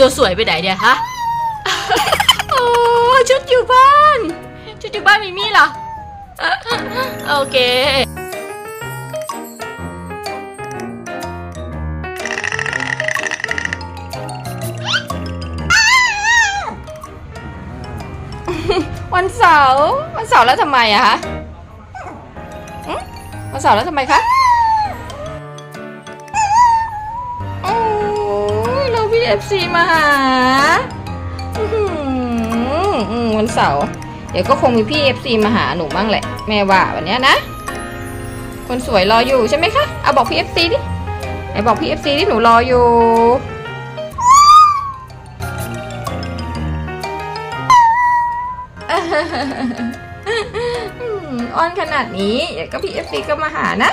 ตัวสวยไปไหนเนี่ยฮะ โอ้ชุดอยู่บ้าน ชุดอยู่บ้านมิมี่เหรอ โอเค วันเสาร์วันเสาร์แล้วทำไมอะคะอืมวันเสาร์แล้วทำไมคะ เอฟซีมาหาวันเสาร์เดี๋ยวก็คงมีพี่เอฟซีมาหาหนูบ้างแหละ แม่ว่าวันนี้นะ คนสวยรออยู่ใช่ไหมคะ เอาบอกพี่เอฟซีดิไหนบอกพี่เอฟซีดิหนูรออยู่อ้อนขนาดนี้เดี๋ยวก็พี่เอฟซีก็มาหานะ